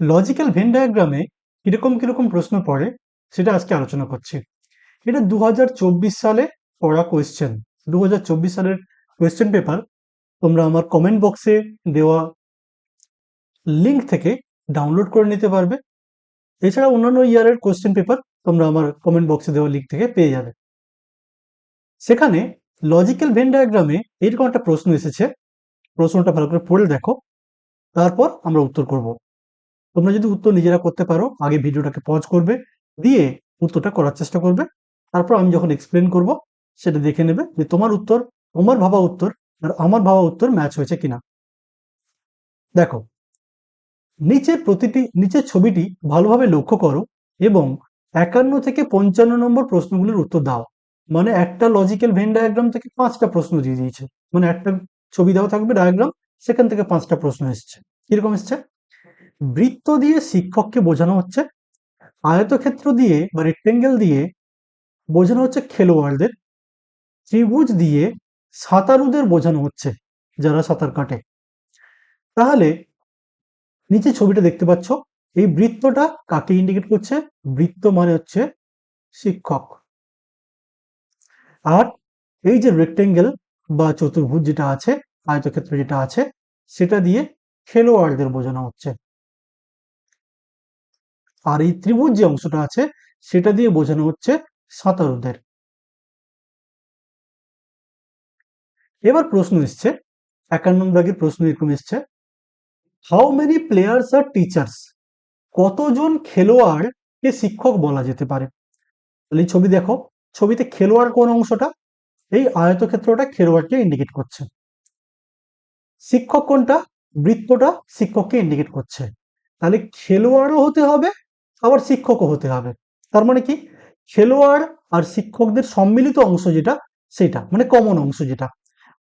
Logical when ডায়াগ্রামে কীরকম কীরকম প্রশ্ন পড়ে, সেটা আজকে আলোচনা করছি। এটা দু হাজার চব্বিশ সালে পড়া কোয়েশ্চেন দু হাজার চব্বিশ সালের কোয়েশ্চেন পেপার তোমরা আমার কমেন্ট বক্সে দেওয়া লিঙ্ক থেকে ডাউনলোড করে নিতে পারবে। এছাড়া অন্যান্য ইয়ারের কোয়েশ্চেন পেপার তোমরা আমার কমেন্ট বক্সে দেওয়া লিঙ্ক থেকে পেয়ে যাবে। সেখানে লজিক্যাল ভেন ডায়াগ্রামে এরকম একটা প্রশ্ন এসেছে। প্রশ্নটা ভালো করে পড়ে দেখো। তারপর আমরা উত্তর করব। তোমরা যদি উত্তর নিজেরা করতে পারো, আগে ভিডিওটাকে পজ করবে, দিয়ে উত্তরটা করার চেষ্টা করবে। তারপর আমি যখন এক্সপ্লেন করব, সেটা দেখে নেবে যে তোমার উত্তর, তোমার ভাবা উত্তর আর আমার ভাবা উত্তর ম্যাচ হয়েছে কিনা। দেখো, নিচে প্রতিটি, নিচের ছবিটি ভালোভাবে লক্ষ্য করো এবং একান্ন থেকে পঞ্চান্ন নম্বর প্রশ্নগুলির উত্তর দাও। মানে একটা লজিক্যাল ভেন ডায়াগ্রাম থেকে পাঁচটা প্রশ্ন দিয়ে দিয়েছে। মানে একটা ছবি দেওয়া থাকবে ডায়াগ্রাম সেখান থেকে পাঁচটা প্রশ্ন এসছে। কীরকম এসছে? বৃত্ত দিয়ে শিক্ষককে বোঝানো হচ্ছে, আয়তক্ষেত্র দিয়ে বা রেক্টেঙ্গেল দিয়ে বোঝানো হচ্ছে খেলোয়াড়দের, ত্রিভুজ দিয়ে সাঁতারুদের বোঝানো হচ্ছে যারা সাঁতার কাটে। তাহলে নিচে ছবিটা দেখতে পাচ্ছ, এই বৃত্তটা কাকে ইন্ডিকেট করছে? বৃত্ত মানে হচ্ছে শিক্ষক। আর এই যে রেক্টেঙ্গেল বা চতুর্ভুজ যেটা আছে, আয়তক্ষেত্র যেটা আছে, সেটা দিয়ে খেলোয়াড়দের বোঝানো হচ্ছে। আর এই ত্রিভুজ যে অংশটা আছে, সেটা দিয়ে বোঝানো হচ্ছে সাঁতারুদের। এবার প্রশ্ন এসছে, একান্ন দাগের প্রশ্ন এরকম এসছে how many players are teachers কতজন খেলোয়াড়কে শিক্ষক বলা যেতে পারে? তাহলে এই ছবি দেখো, ছবিতে খেলোয়াড় কোন অংশটা? এই আয়তক্ষেত্রটা খেলোয়াড়কে ইন্ডিকেট করছে। শিক্ষক কোনটা? বৃত্তটা শিক্ষককে ইন্ডিকেট করছে। তাহলে খেলোয়াড়ও হতে হবে আবার শিক্ষকও হতে হবে। তার মানে কি? খেলোয়াড় আর শিক্ষকদের সম্মিলিত অংশ যেটা, সেটা মানে কমন অংশ যেটা।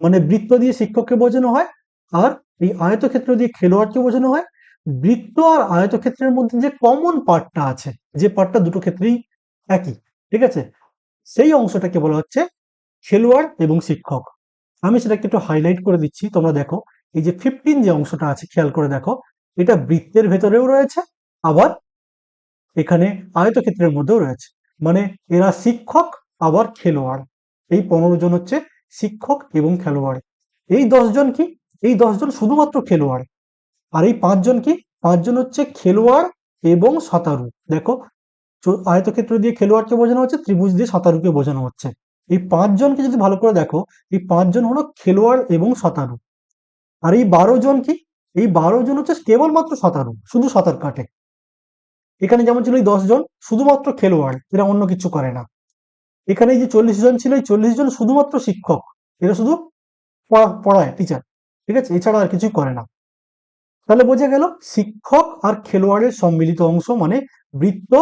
মানে বৃত্ত দিয়ে শিক্ষককে বোঝানো হয় আর এই আয়তক্ষেত্র দিয়ে খেলোয়াড়কে বোঝানো হয়। বৃত্ত আর আয়তক্ষেত্রের মধ্যে যে কমন পার্টটা আছে, যে পার্টটা দুটো ক্ষেত্রেই একই, ঠিক আছে? সেই অংশটাকে বলা হচ্ছে খেলোয়াড় এবং শিক্ষক। আমি সেটাকে একটু হাইলাইট করে দিচ্ছি, তোমরা দেখো। এই যে ফিফটিন যে অংশটা আছে, খেয়াল করে দেখো। এটা বৃত্তের ভেতরেও রয়েছে, আবার এখানে আয়তক্ষেত্রের মধ্যেও রয়েছে। মানে এরা শিক্ষক, আবার খেলোয়াড়। এই পনেরো জন হচ্ছে শিক্ষক এবং খেলোয়াড়। এই জন কি? এই জন শুধুমাত্র খেলোয়াড়। আর এই পাঁচজন কি? পাঁচজন হচ্ছে খেলোয়াড় এবং সাঁতারু। দেখো আয়তক্ষেত্র দিয়ে খেলোয়াড়কে বোঝানো হচ্ছে, ত্রিভুজ দিয়ে সাঁতারুকে বোঝানো হচ্ছে। এই পাঁচজনকে যদি ভালো করে দেখো, এই পাঁচজন হলো খেলোয়াড় এবং সাঁতারু। আর এই বারো জন কি? এই বারো জন হচ্ছে কেবলমাত্র সাঁতারু, শুধু সাঁতার কাটে। এখানে যেমন ছিল এই দশ জন শুধুমাত্র খেলোয়াড়, এরা অন্য কিছু করে না। এখানে যে চল্লিশ জন ছিল, এই চল্লিশ জন শুধুমাত্র শিক্ষক, এরা শুধু পড়া- পড়ায় টিচার ঠিক আছে? এছাড়া আর কিছুই করে না। তাহলে বোঝা গেল শিক্ষক আর খেলোয়াড়ের সম্মিলিত অংশ মানে বৃত্ত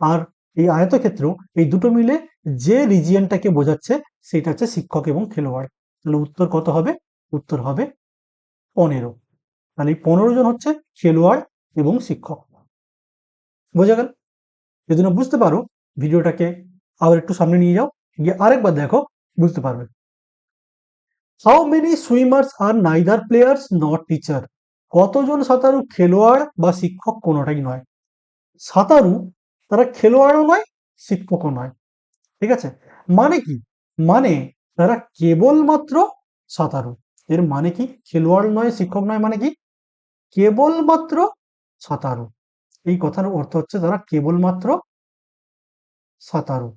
আর এই আয়তক্ষেত্র, এই দুটো মিলে যে রিজিয়নটাকে বোঝাচ্ছে সেটা হচ্ছে শিক্ষক এবং খেলোয়াড়। তাহলে উত্তর কত হবে? উত্তর হবে পনেরো। তাহলে এই পনেরো জন হচ্ছে খেলোয়াড় এবং শিক্ষক। বোঝা গেল? যদি না বুঝতে পারো, ভিডিওটাকে আবার একটু সামনে নিয়ে যাও, গিয়ে আরেকবার দেখো, বুঝতে পারবে। How many swimmers are neither players not teacher কতজন সাঁতারু খেলোয়াড় বা শিক্ষক কোনোটাই নয়? সাঁতারু তারা খেলোয়াড়ও নয়, শিক্ষকও নয়। ঠিক আছে? মানে কি? মানে তারা কেবলমাত্র সাঁতারু। এর মানে কি? খেলোয়াড় নয়, শিক্ষক নয় মানে কি? কেবলমাত্র সাঁতারু। এই কথার অর্থ হচ্ছে তারা কেবলমাত্র সাঁতারু।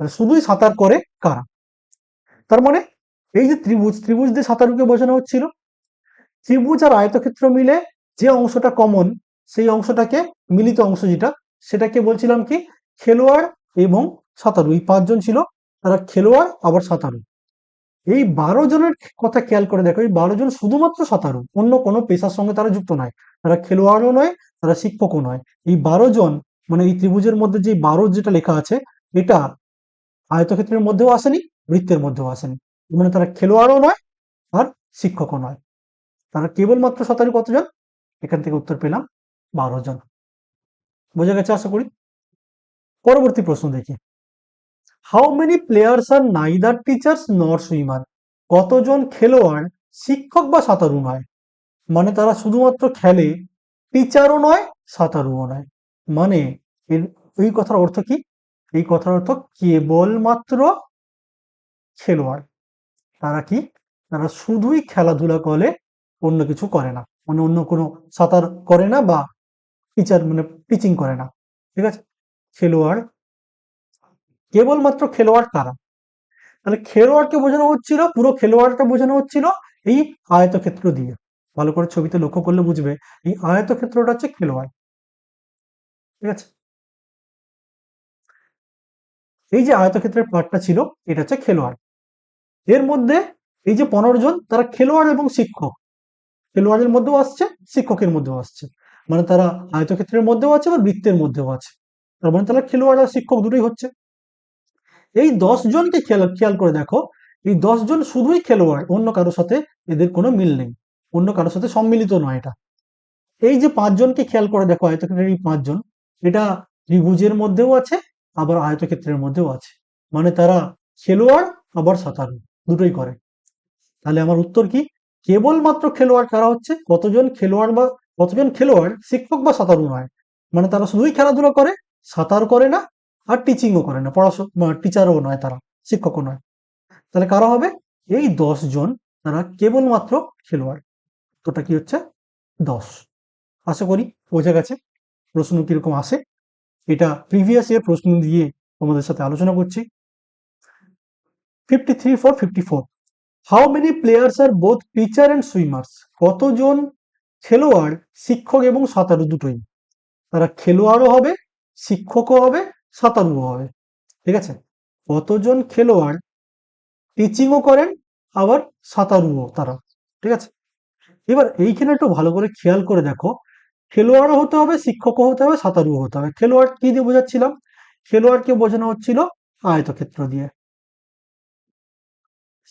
শুধুই সাঁতার করে কারা? তার মানে এই যে ত্রিভুজ ত্রিভুজ দিয়ে সাঁতারুকে বোঝানো হচ্ছিল, ত্রিভুজ আর আয়তক্ষেত্র মিলে যে অংশটা কমন সেই অংশটাকে মিলিত অংশ যেটা, সেটাকে বলছিলাম কি? খেলোয়াড় এবং সাঁতারু। এই পাঁচজন ছিল, তারা খেলোয়াড়, আবার সাঁতারু। এই বারো জনের কথা খেয়াল করে দেখো, এই বারো জন শুধুমাত্র সাঁতারু, অন্য কোনো পেশার সঙ্গে তারা যুক্ত নয়। তারা খেলোয়াড়ও নয় তারা শিক্ষকও নয়। এই বারো জন মানে এই ত্রিভুজের মধ্যে যে বারো যেটা লেখা আছে, এটা আয়তক্ষেত্রের মধ্যেও আসেনি, বৃত্তের মধ্যেও আসেনি। মানে তারা খেলোয়াড়ও নয় আর শিক্ষকও নয়। তারা কেবলমাত্র সাঁতারু কতজন? এখান থেকে উত্তর পেলাম, বারো জন। বোঝা গেছে আশা করি? পরবর্তী প্রশ্ন দেখি। How many players are neither teachers nor swimmer কতজন খেলোয়াড় শিক্ষক বা সাঁতারু নয়? মানে তারা শুধুমাত্র খেলে টিচারও নয়, সাঁতারুও নয়। মানে এই কথার অর্থ কি? এই কথার অর্থ কেবলমাত্র খেলোয়াড়। তারা কি? তারা শুধুই খেলাধুলা করে, অন্য কিছু করে না। মানে অন্য কোনো সাঁতার করে না বা টিচার মানে টিচিং করে না। ঠিক আছে? খেলোয়াড়, কেবলমাত্র খেলোয়াড় কারা? তাহলে খেলোয়াড়কে বোঝানো হচ্ছিল, পুরো খেলোয়াড়টা বোঝানো হচ্ছিল এই আয়তক্ষেত্র দিয়ে। ভালো করে ছবিতে লক্ষ্য করলে বুঝবে এই আয়তক্ষেত্রটা হচ্ছে খেলোয়াড়। ঠিক আছে? এই যে আয়তক্ষেত্রের পার্টটা ছিল, এটা হচ্ছে খেলোয়াড়। এর মধ্যে এই যে পনেরো জন, তারা খেলোয়াড় এবং শিক্ষক। খেলোয়াড়ের মধ্যেও আসছে, শিক্ষকের মধ্যেও আসছে। মানে তারা আয়তক্ষেত্রের মধ্যেও আছে বা বৃত্তের মধ্যেও আছে। তার মানে তারা খেলোয়াড় আর শিক্ষক দুটোই হচ্ছে। এই দশ জনকে খেয়াল খেয়াল করে দেখো, এই দশ জন শুধুই খেলোয়াড়, অন্য কারোর সাথে এদের কোনো মিল নেই। অন্য কারোর সাথে সম্মিলিত নয় এটা। এই যে পাঁচজনকে খেয়াল করে দেখো আয়তক্ষেত্রের এই পাঁচজন। এটা ত্রিভুজের মধ্যেও আছে, আবার আয়তক্ষেত্রের মধ্যেও আছে। মানে তারা খেলোয়াড়, আবার সাঁতারু, দুটোই করে। তাহলে আমার উত্তর কি? কেবলমাত্র খেলোয়াড় কারা হচ্ছে? কতজন খেলোয়াড় বা কতজন খেলোয়াড় শিক্ষক বা সাঁতারু নয়। মানে তারা শুধুই খেলাধুলা করে, সাঁতার করে না, আর টিচিংও করে না পড়াশোনা টিচারও নয় তারা, শিক্ষকও নয়। তাহলে কারা হবে? এই দশ জন তারা কেবলমাত্র খেলোয়াড়। তোটা কি হচ্ছে? দশ। আশা করি বোঝা গেছে প্রশ্ন কীরকম আসে। এটা প্রিভিয়াস ইয়ার প্রশ্ন দিয়ে তোমাদের সাথে আলোচনা করছি। Fifty three four fifty four how many players are both teacher and swimmers কতজন খেলোয়াড়, শিক্ষক এবং সাঁতারু দুটোই? তারা খেলোয়াড়ও হবে, শিক্ষকও হবে, সাঁতারুও হবে। ঠিক আছে? কতজন খেলোয়াড় টিচিংও করেন, আবার সাঁতারুও তারা। ঠিক আছে? এবার এইখানে একটু ভালো করে খেয়াল করে দেখো। খেলোয়াড়ও হতে হবে, শিক্ষকও হতে হবে, সাঁতারুও হতে হবে। খেলোয়াড় কি দিয়ে বোঝাচ্ছিলাম? খেলোয়াড়কে বোঝানো হচ্ছিল আয়তক্ষেত্র দিয়ে।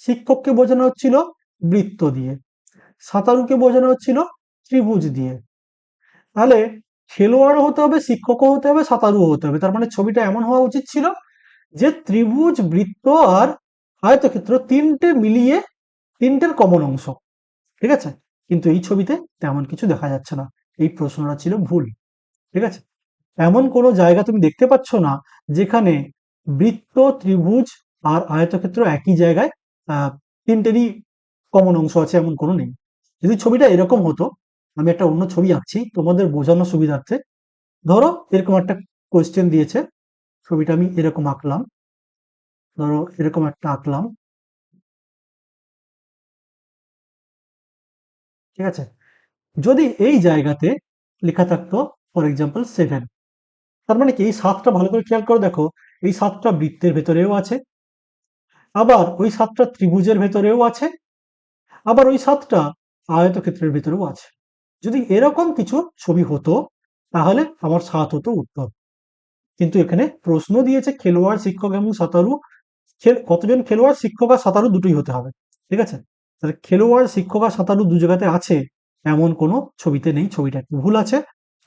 শিক্ষককে বোঝানো হচ্ছিল বৃত্ত দিয়ে। সাঁতারুকে বোঝানো হচ্ছিল ত্রিভুজ দিয়ে। তাহলে খেলোয়াড়ও হতে হবে, শিক্ষকও হতে হবে, সাঁতারুও হতে হবে। তার মানে ছবিটা এমন হওয়া উচিত ছিল যে ত্রিভুজ, বৃত্ত আর আয়তক্ষেত্র তিনটে মিলিয়ে তিনটের কমন অংশ। ঠিক আছে? কিন্তু এই ছবিতে তেমন কিছু দেখা যাচ্ছে না। এই প্রশ্নটা ছিল ভুল, ঠিক আছে? এমন কোনো জায়গা তুমি দেখতে পাচ্ছ না যেখানে বৃত্ত, ত্রিভুজ আর আয়তক্ষেত্র একই জায়গায় তিনটেরই কমন অংশ আছে এমন কোনো নেই? যদি ছবিটা এরকম হতো, আমি একটা অন্য ছবি আঁকছি, তোমাদের বোঝানোর সুবিধার্থে। ধরো, এরকম একটা কোয়েশ্চেন দিয়েছে, ছবিটা আমি এরকম আঁকলাম। ধরো, এরকম একটা আঁকলাম। ঠিক আছে? যদি এই জায়গাতে লেখা থাকতো ফর এক্সাম্পল সেভেন তার মানে কি? এই সাতটা ভালো করে খেয়াল করে দেখো, এই সাতটা বৃত্তের ভেতরেও আছে, আবার ওই সাতটা ত্রিভুজের ভেতরেও আছে, আবার ওই সাতটা আয়তক্ষেত্রের ভেতরেও আছে। যদি এরকম কিছু ছবি হতো, তাহলে আমার সাত হতো উত্তর। কিন্তু এখানে প্রশ্ন দিয়েছে খেলোয়াড়, শিক্ষক এবং সাঁতারু। কতজন খেলোয়াড়, শিক্ষক আর সাঁতারু দুটোই হতে হবে। ঠিক আছে? তাহলে খেলোয়াড়, শিক্ষক আর সাঁতারু দু জায়গাতে আছে। এমন কোনো ছবিতে নেই, ছবিটা একটু ভুল আছে।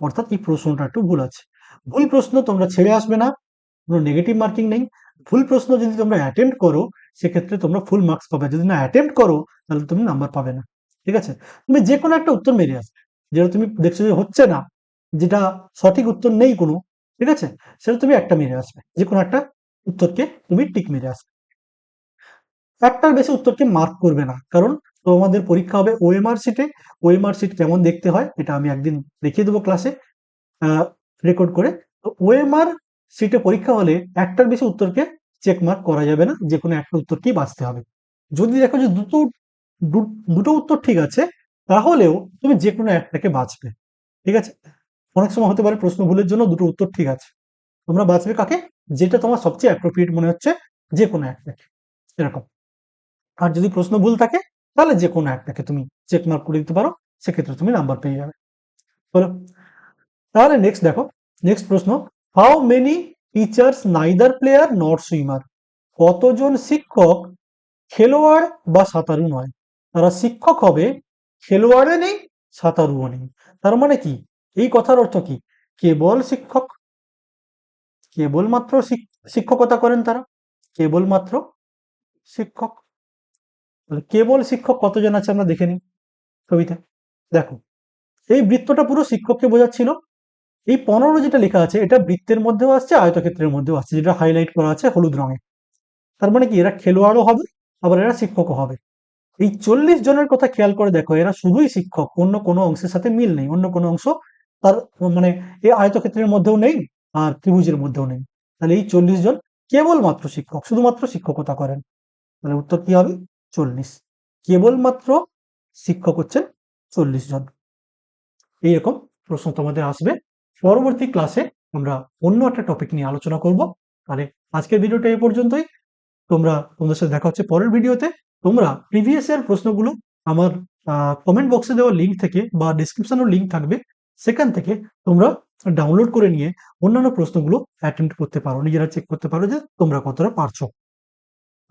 অর্থাৎ এই প্রশ্নটা একটু ভুল আছে। ভুল প্রশ্ন তোমরা ছেড়ে আসবে না, কোনো নেগেটিভ মার্কিং নেই। ভুল প্রশ্ন যদি তোমরা অ্যাটেম্প করো, সেক্ষেত্রে তোমরা ফুল মার্কস পাবে। যদি না অ্যাটেম্প করো, তাহলে তুমি নাম্বার পাবে না। ঠিক আছে? তুমি যে কোনো একটা উত্তর মেরে আসবে। যেটা তুমি দেখছ যে হচ্ছে না, যেটা সঠিক উত্তর নেই কোনো, ঠিক আছে? সেটা তুমি একটা মেরে আসবে। যে কোনো একটা উত্তরকে তুমি টিক মেরে আসবে। একটার বেশি উত্তরকে মার্ক করবে না। কারণ তোমাদের পরীক্ষা হবে ওএমআর সিটে ওএমআর সিট কেমন দেখতে হয় এটা আমি একদিন দেখিয়ে দেবো ক্লাসে রেকর্ড করে। তো ওএমআর সিটে পরীক্ষা হলে একটার বেশি উত্তরকে চেক মার্ক করা যাবে না। যে কোনো একটা উত্তরকেই বাঁচতে হবে। যদি দেখো যে দুটো দুটো উত্তর ঠিক আছে, তাহলেও তুমি যে কোনো একটাকে বাঁচবে। ঠিক আছে? অনেক সময় হতে পারে প্রশ্ন ভুলের জন্য দুটো উত্তর ঠিক আছে। তোমরা বাঁচবে কাকে? যেটা তোমার সবচেয়ে অ্যাপ্রোপ্রিয়েট মনে হচ্ছে যে কোনো একটাকে। এরকম। আর যদি প্রশ্ন ভুল থাকে, তাহলে যে কোনো একটাকে তুমি চেক মার্ক করে দিতে পারো, সেক্ষেত্রে তুমি নাম্বার পেয়ে যাবে। হলো তাহলে নেক্সট দেখো। নেক্সট প্রশ্ন how many teachers neither player not swimmer কতজন শিক্ষক খেলোয়াড় বা সাঁতারু নয়? তারা শিক্ষক হবে, খেলোয়াড়ে নেই, সাঁতারুও নেই। তার মানে কি? এই কথার অর্থ কি? কেবল শিক্ষক, কেবলমাত্র শিক- শিক্ষকতা করেন তারা। কেবলমাত্র শিক্ষক। কেবল শিক্ষক কতজন আছে আমরা দেখে নিই ছবিতে? দেখো, এই বৃত্তটা পুরো শিক্ষককে বোঝাচ্ছিল। এই পনেরো যেটা লেখা আছে, এটা বৃত্তের মধ্যেও আসছে, আয়তক্ষেত্রের মধ্যেও আসছে, যেটা হাইলাইট করা আছে হলুদ রঙে। তার মানে কি, এরা খেলোয়াড়ও হবে, আবার এরা শিক্ষকও হবে। এই চল্লিশ জনের কথা খেয়াল করে দেখো, এরা শুধুই শিক্ষক, অন্য কোনো অংশের সাথে মিল নেই, অন্য কোনো অংশ তার মানে এই আয়তক্ষেত্রের মধ্যেও নেই, আর ত্রিভুজের মধ্যেও নেই। তাহলে এই চল্লিশ জন কেবলমাত্র শিক্ষক, শুধুমাত্র শিক্ষকতা করেন। তাহলে উত্তর কি হবে? চল্লিশ। কেবলমাত্র শিক্ষক হচ্ছেন চল্লিশ জন। এইরকম প্রশ্ন তোমাদের আসবে। পরবর্তী ক্লাসে আমরা অন্য একটা টপিক নিয়ে আলোচনা করব। তাহলে আজকের ভিডিওটা এই পর্যন্তই। তোমরা তোমাদের সাথে দেখা হচ্ছে পরের ভিডিওতে তোমরা প্রিভিয়াস ইয়ার প্রশ্নগুলো আমার কমেন্ট বক্সে দেওয়া লিঙ্ক থেকে বা ডিসক্রিপশনেও লিঙ্ক থাকবে। সেখান থেকে তোমরা ডাউনলোড করে নিয়ে অন্যান্য প্রশ্নগুলো অ্যাটেম্প করতে পারো। নিজেরা চেক করতে পারো যে তোমরা কতটা পারছ।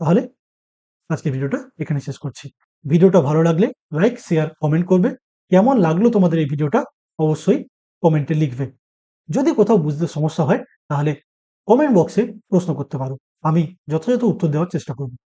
তাহলে আজকে ভিডিওটা এখানে শেষ করছি। ভিডিওটা ভালো লাগলে লাইক শেয়ার কমেন্ট করবে। কেমন লাগল তোমাদের এই ভিডিওটা অবশ্যই কমেন্টে লিখবে। যদি কোথাও বুঝতে সমস্যা হয় তাহলে কমেন্ট বক্সে প্রশ্ন করতে পারো। আমি যথাযথ উত্তর দেওয়ার চেষ্টা করব।